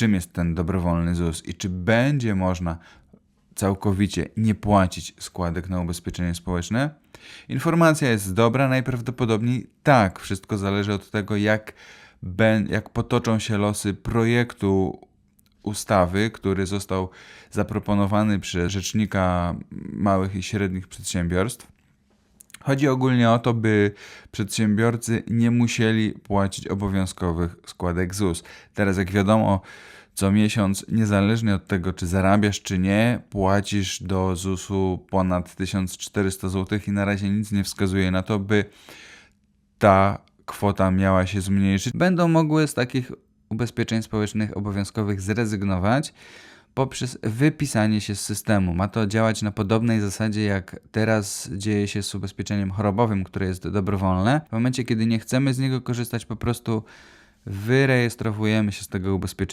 czym jest ten dobrowolny ZUS i czy będzie można całkowicie nie płacić składek na ubezpieczenie społeczne? Informacja jest dobra, najprawdopodobniej tak. Wszystko zależy od tego, jak, ben, jak potoczą się losy projektu ustawy, który został zaproponowany przez Rzecznika Małych i Średnich Przedsiębiorstw. Chodzi ogólnie o to, by przedsiębiorcy nie musieli płacić obowiązkowych składek ZUS. Teraz, jak wiadomo, co miesiąc, niezależnie od tego, czy zarabiasz, czy nie, płacisz do ZUS-u ponad 1400 zł i na razie nic nie wskazuje na to, by ta kwota miała się zmniejszyć. Będą mogły z takich ubezpieczeń społecznych obowiązkowych zrezygnować poprzez wypisanie się z systemu. Ma to działać na podobnej zasadzie, jak teraz dzieje się z ubezpieczeniem chorobowym, które jest dobrowolne. W momencie, kiedy nie chcemy z niego korzystać, po prostu wyrejestrowujemy się z tego ubezpieczenia.